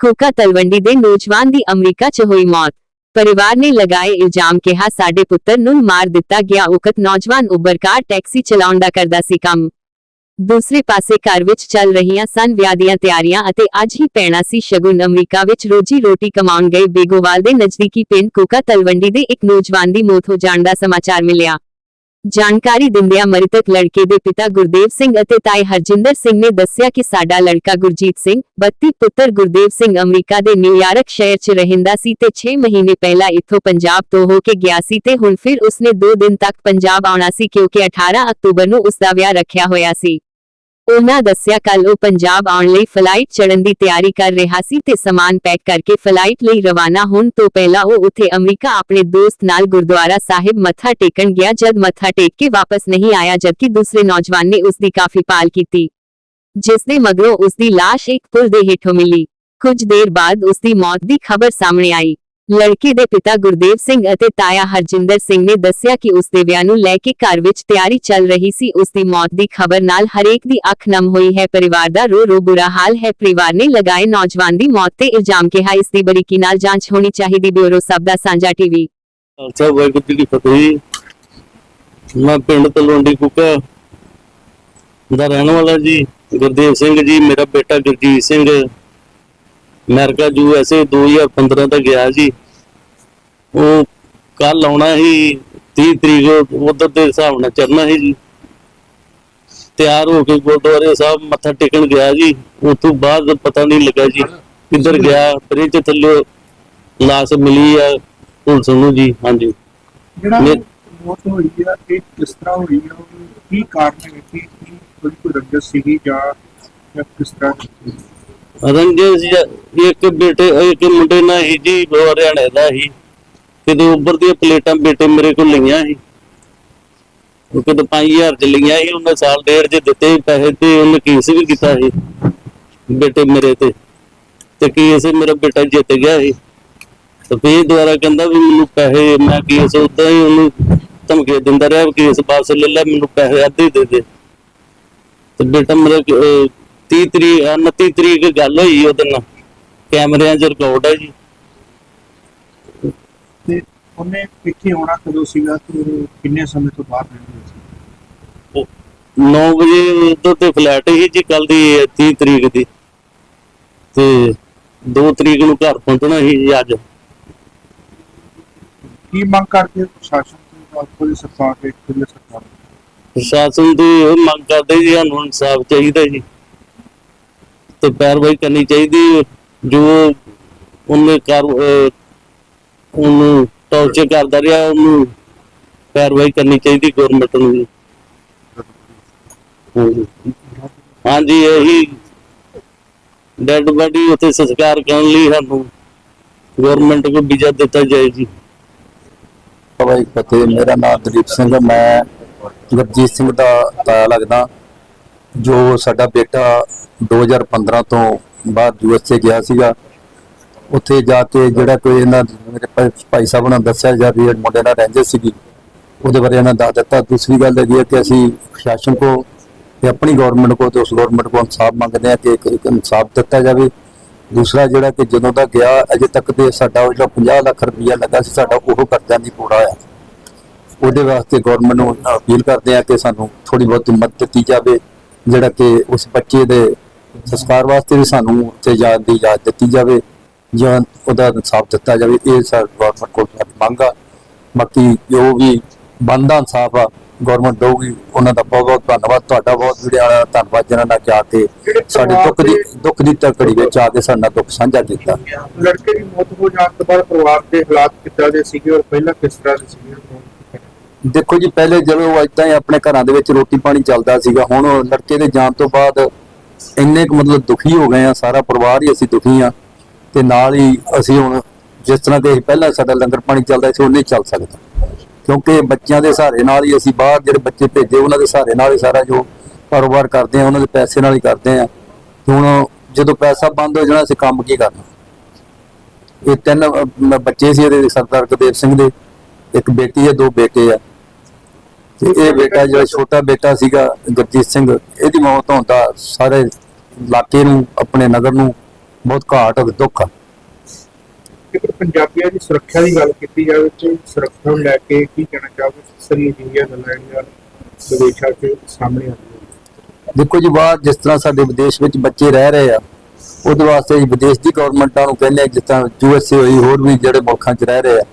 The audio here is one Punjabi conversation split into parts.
ਕੋਕਾ ਤਲਵੰਡੀ ਦੇ ਨੌਜਵਾਨ ਦੀ ਅਮਰੀਕਾ 'ਚ ਹੋਈ ਮੌਤ। ਪਰਿਵਾਰ ਨੇ ਲਗਾਏ ਇਲਜ਼ਾਮ ਕਿਹਾ ਸਾਡੇ ਪੁੱਤਰ ਨੂੰ ਮਾਰ ਦਿੱਤਾ ਗਿਆ ਉਕਤ ਨੌਜਵਾਨ ਉਬਰ ਕਾਰ ਟੈਕਸੀ ਚਲਾਉਣ ਦਾ ਕਰਦਾ ਸੀ ਕੰਮ। ਦੂਸਰੇ ਪਾਸੇ ਘਰ ਵਿੱਚ ਚੱਲ ਰਹੀਆਂ ਸਨ ਵਿਆਹ ਦੀਆਂ ਤਿਆਰੀਆਂ ਅਤੇ ਅੱਜ ਹੀ ਪੈਣਾ ਸੀ ਸ਼ਗੁਨ। ਅਮਰੀਕਾ ਵਿੱਚ ਰੋਜੀ ਰੋਟੀ ਕਮਾਉਣ ਗਏ ਬੇਗੋਵਾਲ ਦੇ ਨਜ਼ਦੀਕੀ ਪਿੰਡ ਕੋਕਾ ਤਲਵੰਡੀ ਦੇ ਇੱਕ ਨੌਜਵਾਨ ਦੀ ਮੌਤ ਹੋ ਜਾਣ ਦਾ ਸਮਾਚਾਰ ਮਿਲਿਆ। ਜਾਣਕਾਰੀ ਦਿੰਦਿਆਂ ਮ੍ਰਿਤਕ ਲੜਕੇ ਦੇ ਪਿਤਾ ਗੁਰਦੇਵ ਸਿੰਘ ਅਤੇ ਤਾਏ ਹਰਜਿੰਦਰ ਸਿੰਘ ਨੇ ਦੱਸਿਆ ਕਿ ਸਾਡਾ ਲੜਕਾ ਗੁਰਜੀਤ ਸਿੰਘ 32 ਪੁੱਤਰ ਗੁਰਦੇਵ ਸਿੰਘ ਅਮਰੀਕਾ ਦੇ ਨਿਊਯਾਰਕ ਸ਼ਹਿਰ 'ਚ ਰਹਿੰਦਾ ਸੀ ਤੇ 6 ਮਹੀਨੇ ਪਹਿਲਾਂ ਇੱਥੋਂ ਪੰਜਾਬ ਤੋਂ ਹੋ ਕੇ ਗਿਆ ਸੀ ਤੇ ਹੁਣ ਫਿਰ ਉਸਨੇ 2 ਦਿਨ ਤੱਕ ਪੰਜਾਬ ਆਉਣਾ ਸੀ ਕਿਉਂਕਿ 18 ਅਕਤੂਬਰ ਨੂੰ ਉਸ ਦਾ ਵਿਆਹ ਰੱਖਿਆ ਹੋਇਆ ਸੀ। ਉਹਨਾਂ ਦੱਸਿਆ ਕੱਲ ਉਹ ਪੰਜਾਬ ਆਉਣ ਲਈ ਫਲਾਈਟ ਚੜਨ ਦੀ ਤਿਆਰੀ ਕਰ ਰਿਹਾ ਸੀ ਤੇ ਸਮਾਨ ਪੈਕ ਕਰਕੇ ਫਲਾਈਟ ਲਈ ਰਵਾਨਾ ਹੋਣ ਤੋਂ ਪਹਿਲਾਂ ਉਹ ਉੱਥੇ ਅਮਰੀਕਾ ਆਪਣੇ ਦੋਸਤ ਨਾਲ ਗੁਰਦੁਆਰਾ ਸਾਹਿਬ ਮੱਥਾ ਟੇਕਣ ਗਿਆ ਜਦ ਮੱਥਾ ਟੇਕ ਕੇ ਵਾਪਸ ਨਹੀਂ ਆਇਆ ਜਦਕਿ ਦੂਸਰੇ ਨੌਜਵਾਨ ਨੇ ਉਸ ਦੀ ਕਾਫੀ ਪਾਲ ਕੀਤੀ, ਜਿਸ ਦੇ ਮਗਰੋਂ ਉਸ ਦੀ ਲਾਸ਼ ਇੱਕ ਪੁਲ ਦੇ ਹੇਠੋਂ ਮਿਲੀ। ਕੁਝ ਦੇਰ ਬਾਅਦ ਉਸ ਦੀ ਮੌਤ ਦੀ ਖਬਰ ਸਾਹਮਣੇ ਆਈ। ਲੜਕੀ ਦੇ ਪਿਤਾ ਗੁਰਦੇਵ ਸਿੰਘ ਅਤੇ ਤਾਇਆ ਹਰਜਿੰਦਰ ਸਿੰਘ ਨੇ ਦੱਸਿਆ ਕਿ ਉਸ ਦੇ ਵਿਆਹ ਨੂੰ ਲੈ ਕੇ ਘਰ ਵਿੱਚ ਤਿਆਰੀ ਚੱਲ ਰਹੀ ਸੀ। ਉਸ ਦੀ ਮੌਤ ਦੀ ਖਬਰ ਨਾਲ ਹਰੇਕ ਦੀ ਅੱਖ ਨਮ ਹੋਈ ਹੈ। ਪਰਿਵਾਰ ਦਾ ਰੋ ਰੋ ਬੁਰਾ ਹਾਲ ਹੈ। ਪਰਿਵਾਰ ਨੇ ਲਗਾਏ ਨੌਜਵਾਨ ਦੀ ਮੌਤ ਤੇ ਇਲਜ਼ਾਮ ਕਿਹਾ। ਇਸ ਦੀ ਬਰੀਕੀ ਨਾਲ ਜਾਂਚ ਹੋਣੀ ਚਾਹੀਦੀ। ਬਿਊਰੋ ਸਭ ਦਾ ਸਾਂਝਾ ਟੀਵੀ। ਖਾਲਸਾ ਵਾਹਿਗੁਰੂ ਜੀ ਕੀ ਫਤਿਹ ਮੈਂ ਪਿੰਡ ਤਲਵੰਡੀ ਕੁੱਕਾ ਦਾ ਰਹਿਣ ਵਾਲਾ ਜੀ। ਗੁਰਦੇਵ ਸਿੰਘ ਜੀ, ਮੇਰਾ ਬੇਟਾ Gurjeet Singh. America U S A 2015 ਤੱਕ ਗਿਆ ਜੀ। ਉਹ ਕੱਲ ਆਉਣਾ ਸੀ 30 ਤਰੀਕ ਉਧਰ ਦੇ ਹਿਸਾਬ ਨਾਲ ਚੱਲਣਾ ਸੀ ਜੀ। ਤਿਆਰ ਹੋ ਕੇ ਗੁਰਦੁਆਰੇ ਸਾਹਿਬ ਮੱਥਾ ਟੇਕਣ ਗਿਆ ਜੀ। ਉਸ ਤੋਂ ਬਾਅਦ ਪਤਾ ਨਹੀਂ ਲੱਗਾ ਜੀ ਕਿੱਧਰ ਗਿਆ ਬ੍ਰਿਜ ਥੱਲੇ ਲਾਸ਼ ਮਿਲੀ ਆ ਪੁਲਿਸ ਨੂੰ ਜੀ ਹਾਂਜੀ। ਜਿਹੜਾ ਮੌਤ ਹੋਈ ਆ ਇਹ ਕਿਸ ਤਰ੍ਹਾਂ ਹੋਈ ਆ? ਕੀ ਕਾਰਨ ਹੈ ਕਿ ਕੋਈ ਰੰਜਸ ਸੀਗੀ ਜਾਂ ਕਿਸ ਤਰ੍ਹਾਂ ਰੰਜਸ ਜੀ ਇੱਕ ਬੇਟੇ ਇੱਕ ਮੁੰਡੇ ਨਾਲ ਹੀ ਜੀ ਹਰਿਆਣੇ ਦਾ ਹੀ ਕਿਤੇ ਉੱਪਰ ਦੀਆਂ ਪਲੇਟਾਂ ਬੇਟੇ ਮੇਰੇ ਕੋਲ ਲਈਆਂ ਸੀ। ਉਹ ਕਿਤੇ 5000 ਚ ਲਈਆਂ ਸੀ ਉਹਨੇ ਸਾਲ ਡੇਢ ਚ ਦਿੱਤੇ ਪੈਸੇ ਤੇ ਉਹਨੇ ਕੇਸ ਵੀ ਕੀਤਾ ਸੀ ਬੇਟੇ ਮੇਰੇ ਤੇ। ਤੇ ਕੇਸ ਮੇਰਾ ਬੇਟਾ ਜਿੱਤ ਗਿਆ ਸੀ। ਤੇ ਫੇਰ ਦੁਬਾਰਾ ਕਹਿੰਦਾ ਵੀ ਮੈਨੂੰ ਪੈਸੇ ਮੈਂ ਕੇਸ ਉਦਾਂ ਹੀ ਉਹਨੂੰ ਧਮਕੀ ਦਿੰਦਾ ਰਿਹਾ ਕੇਸ ਵਾਪਸ ਲੈ ਲੈ ਮੈਨੂੰ ਪੈਸੇ ਅੱਧੇ ਦੇ ਦੇ। ਤੇ ਬੇਟਾ ਮੇਰਾ ਅਹ, 30 ਤਰੀਕ 29 ਤਰੀਕ ਗੱਲ ਹੋਈ ਉਹਦੇ ਨਾਲ। ਕੈਮਰਿਆਂ 'ਚ ਰਿਕਾਰਡ ਹੈ ਜੀ। ਤੇ ਉਹਨੇ ਇੱਥੇ ਆਉਣਾ ਕਦੋਂ ਸੀਗਾ ਤੇ ਉਹ ਕਿੰਨੇ ਸਮੇਂ ਤੋਂ ਬਾਹਰ ਰਹਿੰਦੇ ਸੀ 9 ਵਜੇ ਉਧਰ ਤੇ ਫਲੈਟ ਹੀ ਜੀ ਕੱਲ ਦੀ 30 ਤਰੀਕ ਦੀ ਤੇ 2 ਤਰੀਕ ਨੂੰ ਘਰ ਪਹੁੰਚਣਾ ਸੀ ਜੀ ਅੱਜ ਕੀ ਮੰਗ ਕਰਦੇ ਹੋ ਪ੍ਰਸ਼ਾਸਨ ਤੋਂ ਪੁਲਿਸ ਸਰਕਾਰ ਦੇ ਪੁਲਿਸ ਸਰਕਾਰ ਤੋਂ? ਪ੍ਰਸ਼ਾਸਨ ਦੀ ਇਹ ਮੰਗ ਕਰਦੇ ਜੀ ਸਾਨੂੰ ਇਨਸਾਫ ਚਾਹੀਦਾ ਜੀ ਤੇ ਪੈਰਵਾਈ ਕਰਨੀ ਚਾਹੀਦੀ। ਜੋ ਉਹਨੇ ਕਰ ਉਹਨੂੰ ਟੌਰਚਰ ਕਰਦਾ ਰਿਹਾ, ਉਹਨੂੰ ਪੈਰਵਾਈ ਕਰਨੀ ਚਾਹੀਦੀ ਗਵਰਨਮੈਂਟ ਨੂੰ ਜੀ ਹਾਂਜੀ। ਹਾਂਜੀ, ਇਹੀ ਡੈਡ ਬਾਡੀ ਉੱਥੇ ਸੰਸਕਾਰ ਕਰਨ ਲਈ ਸਾਨੂੰ ਗਵਰਨਮੈਂਟ ਕੋ ਵੀਜ਼ਾ ਦਿੱਤਾ ਜਾਏ ਜੀ ਭਾਈ ਫਤਿਹ, ਮੇਰਾ ਨਾਮ ਦਲੀਪ ਸਿੰਘ ਹੈ। ਮੈਂ ਗੁਰਜੀਤ ਸਿੰਘ ਦਾ ਤਾਇਆ ਲੱਗਦਾ, ਜੋ ਸਾਡਾ ਬੇਟਾ 2015 ਤੋਂ ਬਾਅਦ ਯੂਐਸਏ ਗਿਆ ਸੀਗਾ। ਉੱਥੇ ਜਾ ਕੇ ਜਿਹੜਾ ਕੋਈ ਇਹਨਾਂ ਮੇਰੇ ਭਾਈ- ਭਾਈ ਸਾਹਿਬ ਨੇ ਦੱਸਿਆ ਜਾਂ ਵੀ ਇਹ ਮੁੰਡੇ ਨਾਲ ਰਹਿੰਦੇ ਸੀਗੀ, ਉਹਦੇ ਬਾਰੇ ਇਹਨਾਂ ਦੱਸ ਦਿੱਤਾ। ਦੂਸਰੀ ਗੱਲ ਹੈਗੀ ਹੈ ਕਿ ਅਸੀਂ ਪ੍ਰਸ਼ਾਸਨ ਕੋ ਤੇ ਆਪਣੀ ਗਵਰਨਮੈਂਟ ਕੋ ਤੇ ਉਸ ਗਵਰਨਮੈਂਟ ਕੋ ਇਨਸਾਫ ਮੰਗਦੇ ਹਾਂ ਕਿ ਇੱਕ ਇੱਕ ਇਨਸਾਫ ਦਿੱਤਾ ਜਾਵੇ। ਦੂਸਰਾ ਜਿਹੜਾ ਕਿ ਜਦੋਂ ਦਾ ਗਿਆ, ਅਜੇ ਤੱਕ ਤੇ ਸਾਡਾ ਉਹ ਜਿਹੜਾ 50 ਲੱਖ ਰੁਪਈਆ ਲੱਗਾ ਸੀ, ਸਾਡਾ ਉਹ ਕਰਜ਼ਾ ਨਹੀਂ ਪੂਰਾ ਹੋਇਆ। ਉਹਦੇ ਵਾਸਤੇ ਗਵਰਨਮੈਂਟ ਨੂੰ ਅਪੀਲ ਕਰਦੇ ਆ ਕਿ ਸਾਨੂੰ ਥੋੜੀ ਬਹੁਤ ਮਦਦ ਦਿੱਤੀ ਜਾਵੇ, ਜਿਹੜਾ ਕਿ ਉਸ ਬੱਚੇ ਦੇ ਸੰਸਕਾਰ ਵਾਸਤੇ ਵੀ ਸਾਨੂੰ ਉੱਥੇ ਜਾਣ ਦੀ ਇਜਾਜ਼ਤ ਦਿੱਤੀ ਜਾਵੇ। ਜਾਂ ਉਹਦਾ ਇਨਸਾਫ ਦਿੱਤਾ ਜਾਵੇ ਇਹ ਸਰ ਗਵਰਨਮੈਂਟ ਕੋਲ ਸਾਡੀ ਮੰਗ ਆ। ਬਾਕੀ ਜੋ ਵੀ ਬੰਦਾ ਇਨਸਾਫ ਆ ਗਵਰਨਮੈਂਟ ਦਊਗੀ ਉਹਨਾਂ ਦਾ ਬਹੁਤ ਬਹੁਤ ਧੰਨਵਾਦ। ਤੁਹਾਡਾ ਬਹੁਤ ਵੀਡੀਓ ਵਾਲਾ ਧੰਨਵਾਦ ਜਿਨ੍ਹਾਂ ਨੇ ਜਾ ਕੇ ਸਾਡੇ ਦੁੱਖ ਦੀ ਦੁੱਖ ਦੀ ਤਕੜੀ ਵਿੱਚ ਆ ਕੇ ਸਾਡਾ ਦੁੱਖ ਸਾਂਝਾ ਕੀਤਾ। ਲੜਕੇ ਦੀ ਮੌਤ ਹੋ ਜਾਣ ਤੋਂ ਬਾਅਦ ਪਰਿਵਾਰ ਦੇ ਹਾਲਾਤ ਕਿੱਦਾਂ ਦੇ ਸੀਗੇ ਔਰ ਪਹਿਲਾਂ ਕਿਸ ਤਰ੍ਹਾਂ ਦੇ ਸੀਗੇ? ਦੇਖੋ ਜੀ ਪਹਿਲੇ ਜਦੋਂ ਇਦਾਂ ਹੀ ਆਪਣੇ ਘਰਾਂ ਦੇ ਵਿੱਚ ਰੋਟੀ ਪਾਣੀ ਚੱਲਦਾ ਸੀਗਾ ਹੁਣ ਲੜਕੇ ਦੇ ਜਾਣ ਤੋਂ ਬਾਅਦ ਇੰਨੇ ਕੁ ਮਤਲਬ ਦੁਖੀ ਹੋ ਗਏ ਆ ਸਾਰਾ ਪਰਿਵਾਰ ਹੀ ਅਸੀਂ ਦੁਖੀ ਆ। ਤੇ ਨਾਲ ਹੀ ਅਸੀਂ ਹੁਣ ਜਿਸ ਤਰ੍ਹਾਂ ਕਿ ਪਹਿਲਾਂ ਸਾਡਾ ਲੰਗਰ ਪਾਣੀ ਚੱਲਦਾ ਸੀ ਉਹ ਨਹੀਂ ਚੱਲ ਸਕਦਾ। ਕਿਉਂਕਿ ਬੱਚਿਆਂ ਦੇ ਸਹਾਰੇ ਨਾਲ ਹੀ ਅਸੀਂ ਬਾਹਰ ਜਿਹੜੇ ਬੱਚੇ ਭੇਜੇ, ਉਹਨਾਂ ਦੇ ਸਹਾਰੇ ਨਾਲ ਹੀ ਸਾਰਾ ਜੋ ਕਾਰੋਬਾਰ ਕਰਦੇ ਆ, ਉਹਨਾਂ ਦੇ ਪੈਸੇ ਨਾਲ ਹੀ ਕਰਦੇ ਆ। ਹੁਣ ਜਦੋਂ ਪੈਸਾ ਬੰਦ ਹੋ ਜਾਣਾ, ਅਸੀਂ ਕੰਮ ਕੀ ਕਰਨਾ? ਇਹ ਤਿੰਨ ਬੱਚੇ ਸੀ ਇਹਦੇ, ਸਰਦਾਰ ਗੁਰਦੇਵ ਸਿੰਘ ਦੇ, ਇੱਕ ਬੇਟੀ ਹੈ, ਦੋ ਬੇਟੇ ਆ। ਤੇ ਇਹ ਬੇਟਾ ਜਿਹੜਾ ਛੋਟਾ ਬੇਟਾ ਸੀਗਾ, ਗੁਰਜੀਤ ਸਿੰਘ, ਇਹਦੀ ਮੌਤ ਹੋਣ ਦਾ ਸਾਰੇ ਇਲਾਕੇ ਨੂੰ, ਆਪਣੇ ਨਗਰ ਨੂੰ ਬਹੁਤ ਘਾਟ ਅਤੇ ਦੁੱਖ ਆ। ਜੇਕਰ ਪੰਜਾਬੀਆਂ ਦੀ ਸੁਰੱਖਿਆ ਦੀ ਗੱਲ ਕੀਤੀ ਜਾਵੇ ਤੇ ਸੁਰੱਖਿਆ ਨੂੰ ਲੈ ਕੇ ਕੀ ਕਹਿਣਾ ਚਾਹੋਗੇ? ਸਰੀ ਜਿਹੀਆਂ ਗੱਲਾਂ ਜਿਹੜੀਆਂ ਵਿਦੇਸ਼ਾਂ 'ਚ ਸਾਹਮਣੇ ਆਉਂਦੀਆਂ ਦੇਖੋ ਜੀ ਬਾਹਰ ਜਿਸ ਤਰ੍ਹਾਂ ਸਾਡੇ ਵਿਦੇਸ਼ ਵਿੱਚ ਬੱਚੇ ਰਹਿ ਰਹੇ ਆ ਉਹਦੇ ਵਾਸਤੇ ਵਿਦੇਸ਼ ਦੀ ਗਵਰਨਮੈਂਟਾਂ ਨੂੰ ਕਹਿੰਦੇ ਆ ਜਿਸ ਤਰ੍ਹਾਂ ਯੂਐਸਏ ਹੋਈ ਹੋਰ ਵੀ ਜਿਹੜੇ ਮੁਲਕਾਂ 'ਚ ਰਹਿ ਰਹੇ ਆ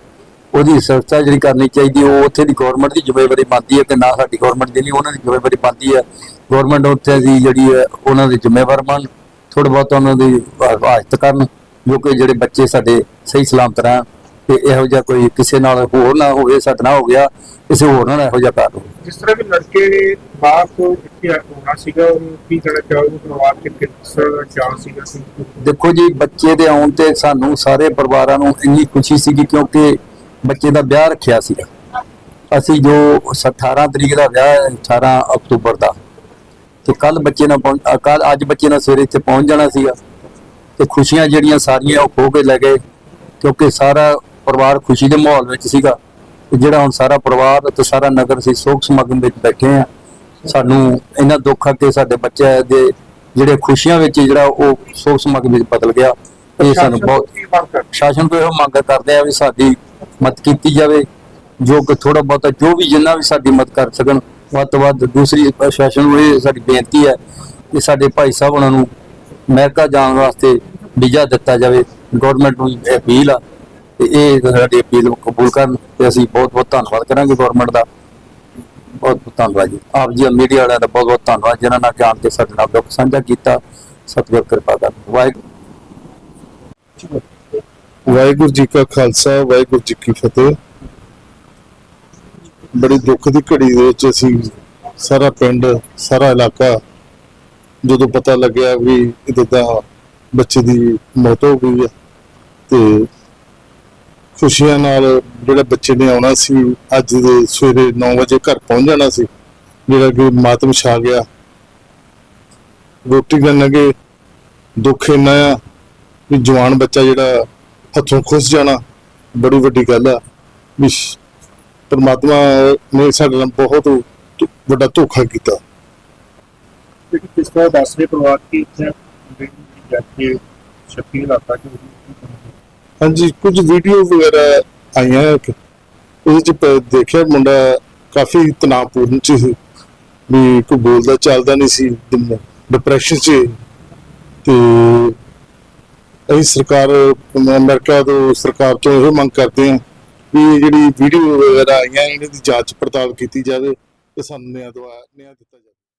ਉਹਦੀ ਸੁਰੱਖਿਆ ਜਿਹੜੀ ਕਰਨੀ ਚਾਹੀਦੀ ਉਹ ਉੱਥੇ ਦੀ ਗਵਰਨਮੈਂਟ ਦੀ ਜ਼ਿੰਮੇਵਾਰੀ ਬਣਦੀ ਹੈ ਕਿ ਨਾ ਸਾਡੀ ਗਵਰਨਮੈਂਟ ਦੀ ਨਹੀਂ ਉਹਨਾਂ ਦੀ ਜ਼ਿੰਮੇਵਾਰੀ ਬਣਦੀ ਹੈ। ਗਵਰਨਮੈਂਟ ਉੱਥੇ ਦੀ ਜਿਹੜੀ ਹੈ ਉਹਨਾਂ ਦੀ ਜ਼ਿੰਮੇਵਾਰ ਬਣ ਥੋੜਾ ਬਹੁਤ ਉਹਨਾਂ ਦੀ ਹਿਫਾਜ਼ਤ ਕਰਨ ਜੋ ਕਿ ਜਿਹੜੇ ਬੱਚੇ ਸਾਡੇ ਸਹੀ ਸਲਾਮਤ ਰਹਿਣ ਤੇ ਇਹੋ ਜਿਹਾ ਕੋਈ ਕਿਸੇ ਨਾਲ ਹੋਰ ਨਾ ਹੋਵੇ ਸਾਡੇ ਨਾਲ ਹੋ ਗਿਆ ਕਿਸੇ ਹੋਰ ਨਾਲ ਇਹੋ ਜਿਹਾ ਕਰ ਹੋਵੇ। ਜਿਸ ਤਰ੍ਹਾਂ ਵੀ ਲੜਕੇ ਨੇ ਤੋਂ ਇੱਥੇ ਆਉਣਾ ਸੀਗਾ ਉਹਨੂੰ ਕੀ ਕਹਿਣਾ ਚਾਹੋਗੇ? ਪਰਿਵਾਰ 'ਚ ਕਿਸ ਤਰ੍ਹਾਂ ਦਾ ਚਾਅ ਸੀਗਾ ਦੇਖੋ ਜੀ ਬੱਚੇ ਦੇ ਆਉਣ ਤੇ ਸਾਨੂੰ ਸਾਰੇ ਪਰਿਵਾਰਾਂ ਨੂੰ ਇੰਨੀ ਖੁਸ਼ੀ ਸੀਗੀ ਕਿਉਂਕਿ ਬੱਚੇ ਦਾ ਵਿਆਹ ਰੱਖਿਆ ਸੀਗਾ। ਅਸੀਂ ਜੋ 18 ਤਰੀਕ ਦਾ ਵਿਆਹ ਹੈ 18 ਅਕਤੂਬਰ ਦਾ ਤੇ ਕੱਲ ਬੱਚੇ ਨਾਲ ਕੱਲ ਅੱਜ ਬੱਚੇ ਨਾਲ ਸਵੇਰੇ ਇੱਥੇ ਪਹੁੰਚ ਜਾਣਾ ਸੀਗਾ ਤੇ ਖੁਸ਼ੀਆਂ ਜਿਹੜੀਆਂ ਸਾਰੀਆਂ ਉਹ ਖੋ ਕੇ ਲੈ ਗਏ ਕਿਉਂਕਿ ਸਾਰਾ ਪਰਿਵਾਰ ਖੁਸ਼ੀ ਦੇ ਮਾਹੌਲ ਵਿੱਚ ਸੀਗਾ ਤੇ ਜਿਹੜਾ ਹੁਣ ਸਾਰਾ ਪਰਿਵਾਰ ਤੇ ਸਾਰਾ ਨਗਰ ਸੀ ਸੋਗ ਸਮਾਗਮ ਵਿੱਚ ਬੈਠੇ ਆ ਸਾਨੂੰ ਇੰਨਾ ਦੁੱਖ ਕਿ ਸਾਡੇ ਬੱਚੇ ਦੇ ਜਿਹੜੇ ਖੁਸ਼ੀਆਂ ਵਿੱਚ ਜਿਹੜਾ ਉਹ ਸੋਗ ਸਮਾਗਮ ਵਿੱਚ ਬਦਲ ਗਿਆ। ਇਹ ਸਾਨੂੰ ਬਹੁਤ ਸ਼ਾਸਨ ਤੋਂ ਇਹੋ ਮੰਗ ਕਰਦੇ ਆ ਵੀ ਸਾਡੀ ਮਦਦ ਕੀਤੀ ਜਾਵੇ ਜੋ ਕਿ ਥੋੜਾ ਬਹੁਤਾ ਜੋ ਵੀ ਜਿੰਨਾ ਵੀ ਸਾਡੀ ਮਦਦ ਕਰ ਸਕਣ ਵੱਧ ਤੋਂ ਵੱਧ ਦੂਸਰੀ ਪ੍ਰਸ਼ਾਸਨ ਨੂੰ ਇਹ ਸਾਡੀ ਬੇਨਤੀ ਹੈ ਕਿ ਸਾਡੇ ਭਾਈ ਸਾਹਿਬ ਉਹਨਾਂ ਨੂੰ ਅਮਰੀਕਾ ਜਾਣ ਵਾਸਤੇ ਵੀਜ਼ਾ ਦਿੱਤਾ ਜਾਵੇ। ਗਵਰਨਮੈਂਟ ਨੂੰ ਅਪੀਲ ਆ ਤੇ ਇਹ ਸਾਡੀ ਅਪੀਲ ਨੂੰ ਕਬੂਲ ਕਰਨ ਤੇ ਅਸੀਂ ਬਹੁਤ ਬਹੁਤ ਧੰਨਵਾਦ ਕਰਾਂਗੇ ਗਵਰਨਮੈਂਟ ਦਾ। ਬਹੁਤ ਬਹੁਤ ਧੰਨਵਾਦ ਜੀ। ਆਪ ਜੀ ਮੀਡੀਆ ਵਾਲਿਆਂ ਦਾ ਬਹੁਤ ਬਹੁਤ ਧੰਨਵਾਦ ਜਿਨ੍ਹਾਂ ਨਾਲ ਜਾਣ ਕੇ ਸਾਡੇ ਨਾਲ ਦੁੱਖ ਸਾਂਝਾ ਕੀਤਾ। ਸਤਿਗੁਰ ਕਿਰਪਾ ਕਰਨ। ਵਾਹਿਗੁਰੂ। ਵਾਹਿਗੁਰੂ ਜੀ ਕਾ ਖਾਲਸਾ, ਵਾਹਿਗੁਰੂ ਜੀ ਕੀ ਫਤਿਹ। ਬੜੀ ਦੁੱਖ ਦੀ ਘੜੀ ਦੇ ਵਿੱਚ ਅਸੀਂ ਸਾਰਾ ਪਿੰਡ, ਸਾਰਾ ਇਲਾਕਾ ਜਦੋਂ ਪਤਾ ਲੱਗਿਆ ਵੀ ਇਹਦੇ ਦਾ ਬੱਚੇ ਦੀ ਮੌਤ ਹੋ ਗਈ ਹੈ ਤੇ ਖੁਸ਼ੀਆਂ ਨਾਲ ਜਿਹੜਾ ਬੱਚੇ ਨੇ ਆਉਣਾ ਸੀ, ਅੱਜ ਦੇ ਸਵੇਰੇ 9 ਵਜੇ ਘਰ ਪਹੁੰਚ ਜਾਣਾ ਸੀ, ਜਿਹੜਾ ਕਿ ਮਾਤਮ ਛਾ ਗਿਆ। ਰੋਟੀ ਕਰਨ ਲੱਗੇ, ਦੁੱਖ ਇੰਨਾ ਆ ਵੀ ਜਵਾਨ ਬੱਚਾ ਜਿਹੜਾ ਹੱਥੋਂ ਖੁੱਸ ਜਾਣਾ, ਬੜੀ ਵੱਡੀ ਗੱਲ ਆ। ਵੀ ਪਰਮਾਤਮਾ ਨੇ ਸਾਡੇ ਨਾਲ ਬਹੁਤ ਵੱਡਾ ਧੋਖਾ ਕੀਤਾ। ਕਿ ਕਿਸ ਤਰ੍ਹਾਂ ਦੱਸ ਰਹੇ ਪਰਿਵਾਰ ਕੀ ਇੱਥੇ ਬੇਟੀ ਦੀ ਜਾ ਕੇ ਸ਼ੱਕੀ ਇਲਾਕਾ 'ਚ ਹੋਈ। ਹਾਂਜੀ ਕੁਝ ਵੀਡੀਓ ਵਗੈਰਾ ਆਈਆਂ ਉਹਦੇ ਚ ਦੇਖਿਆ ਮੁੰਡਾ ਕਾਫੀ ਤਣਾਅਪੂਰਨ ਚ ਸੀ। ਵੀ ਕੋਈ ਬੋਲਦਾ ਚੱਲਦਾ ਨਹੀਂ ਸੀ ਡਿਪਰੈਸ਼ਨ ਚ। ਤੇ ਅਸੀਂ ਸਰਕਾਰ ਅਮਰੀਕਾ ਤੋਂ ਸਰਕਾਰ ਤੋਂ ਇਹ ਮੰਗ ਕਰਦੇ ਹਾਂ ਵੀ ਜਿਹੜੀ ਵੀਡੀਓ ਵਗੈਰਾ ਆਈਆਂ, ਇਹਨਾਂ ਦੀ ਜਾਂਚ ਪੜਤਾਲ ਕੀਤੀ ਜਾਵੇ ਤੇ ਸਾਨੂੰ ਨਿਆਂ ਦਵਾ ਨਿਆਂ ਦਿੱਤਾ ਜਾਵੇ।